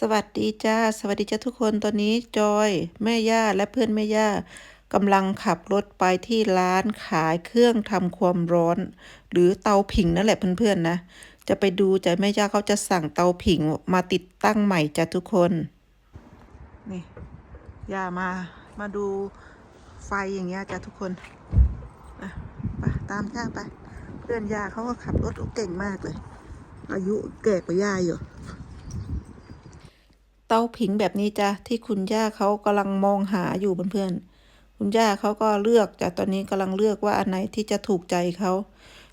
สวัสดีจ้า สวัสดีจ้าทุกคนตอนนี้จอยแม่ย่าและเพื่อนแม่ย่ากำลังขับรถไปที่ร้านขายเครื่องทำความร้อน หรือเตาผิงนั่นแหละเพื่อนๆนะ จะไปดูจ้ะแม่ย่าเขาจะสั่งเตาผิงมาติดตั้งใหม่จ้ะทุกคน นี่ย่ามามาดูไฟอย่างเงี้ยจ้ะทุกคนอะไปตามย่าไป เพื่อนย่าเขาก็ขับรถเก่งมากเลย อายุแก่กว่าย่าอยู่ เตาผิงแบบนี้จ้ะที่คุณย่าเขากำลังมองหาอยู่เพื่อนๆคุณย่าเขาก็เลือกจ้ะตอนนี้กำลังเลือกว่าอันไหนที่จะถูกใจเขา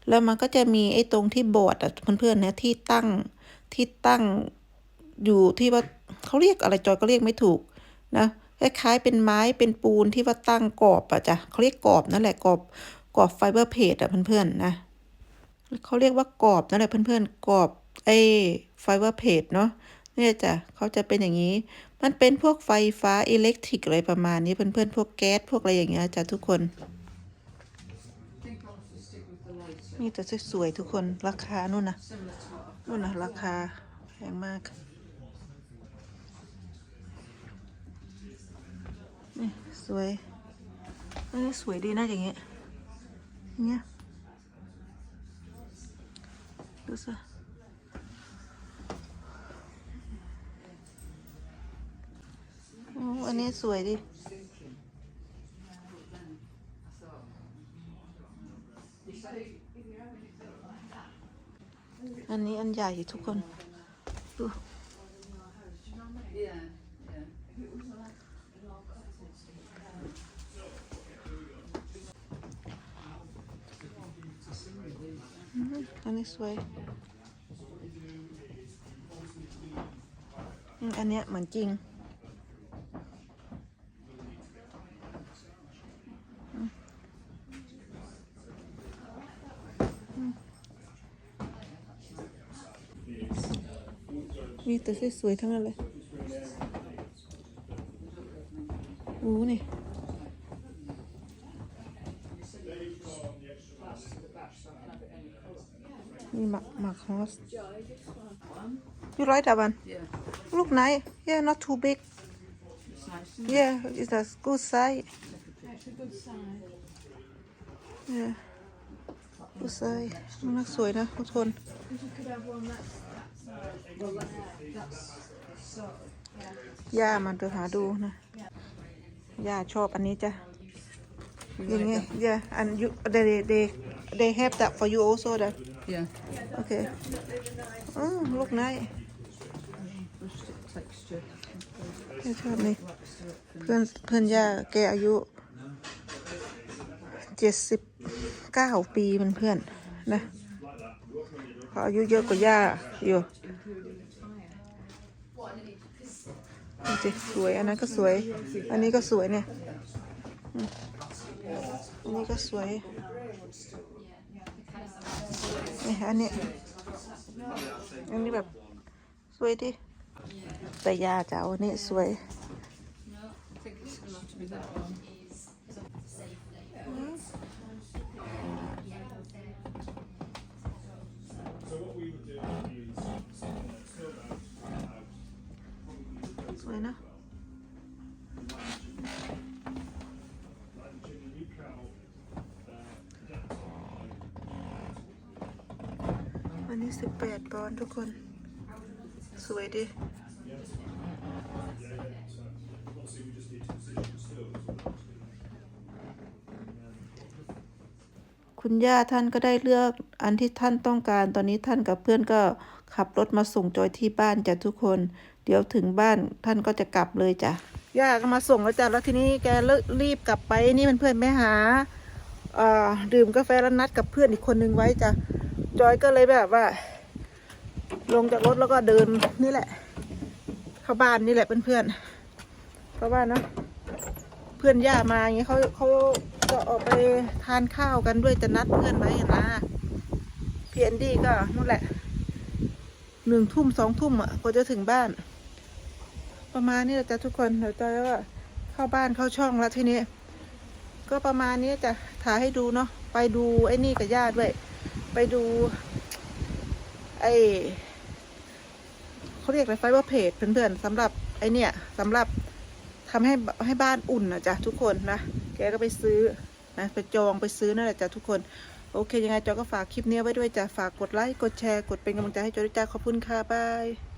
แล้วมันก็จะมีไอ้ตรงที่บอร์ดอะเพื่อนๆนะที่ตั้งที่ตั้งอยู่ที่ว่าเขาเรียกอะไรจอยก็เรียกไม่ถูกนะคล้ายๆเป็นไม้เป็นปูนที่ว่าตั้งกรอบอะจ้ะเขาเรียกกรอบนั่นแหละกรอบกรอบไฟเบอร์เพจอะเพื่อนๆนะเขาเรียกว่ากรอบนั่นแหละเพื่อนๆกรอบไอ้ไฟเบอร์เพจเนาะ เนี่ยจ้ะเขาจะเป็นอย่างนี้ มันเป็นพวกไฟฟ้าอิเล็กทริกอะไรประมาณนี้เพื่อนๆพวกแก๊สพวกอะไรอย่างเงี้ยจ้ะทุกคนนี่แต่สวยๆทุกคนราคานู่นนะนู่นนะราคาแพงมากนี่สวยเอ้ยสวยดีนะอย่างเงี้ยอย่างเงี้ยดูสิ อันนี้สวยดิ อันนี้อันใหญ่ทุกคน ดูอืมอันนี้สวย อันเนี้ยเหมือนจริง มีแต่สวยๆทั้งนั้นเลยโอ้นี่นี่หมักหมักฮอส You like that one? Yeah, Look nice. Yeah, not too big. it's nice. Yeah, it's a good size. It's a good size. Yeah. Good size. มันน่าสวยนะทุกคน ย่ามาดูหาดูนะย่าชอบอันนี้จ้ะอย่างเงี้ย yeah and you they they they have that for you also that Yeah. okay อืม look nice Rustic texture. ย่าชอบนี่เพื่อนเพื่อนย่าแกอายุเจ็ดสิบเก้าปีเป็นเพื่อนนะเขาอายุเยอะกว่าย่าอยู่ ดูสิสวย อันนั้นก็สวย อันนี้ก็สวยเนี่ยอันนี้ก็สวยนี่อันนี้ อันนี้แบบสวยดิแต่ยาจะเอาอันนี้สวย สวยนะอันนี้สิบแปดปอนด์ทุกคน สวยดิคุณย่าท่านก็ได้เลือกอันที่ท่านต้องการ ตอนนี้ท่านกับเพื่อนก็ ขับรถมาส่งจอยที่บ้านจ้ะทุกคน เดี๋ยวถึงบ้านท่านก็จะกลับเลยจ้ะย่าก็มาส่งแล้วจ้ะแล้วทีนี้แกรีบกลับไปนี่เพื่อนๆไปหาอดื่มกาแฟแล้วนัดกับเพื่อนอีกคนนึงไว้จ้ะจอยก็เลยแบบว่า ลงจากรถแล้วก็เดินนี่แหละ เข้าบ้านนี่แหละเพื่อนๆเข้าบ้านเนาะเพื่อนย่ามาอย่างเงี้ยเขาเขาจะออกไปทานข้าวกันด้วยจะนัดเพื่อนไว้อะนะพีเอ็นดีก็นั่นแหละ หนึ่งทุ่มสองทุ่มอะกว่าจะถึงบ้าน ประมาณนี้แหละจ้ะทุกคนเดี๋ยวจอยก็เข้าบ้านเข้าช่องแล้วทีนี้ ก็ประมาณนี้จะถ่ายให้ดูเนาะไปดูไอ้นี่กับย่าด้วย ไปดู ไอ้เขาเรียกอะไรไฟเบอร์เพจเพื่อนๆสำหรับไอเนี่ยสำหรับทำให้ให้บ้านอุ่นนะจ๊ะทุกคนนะแกก็ไปซื้อนะไปจองไปซื้อนั่นแหละจ้ะทุกคน โอเค ยังไงจอก็ฝากคลิปนี้ไว้ด้วยจ้ะฝากกดไลค์ กดแชร์ กดเป็นกำลังใจให้จอด้วยจ้าขอบคุณค่ะบาย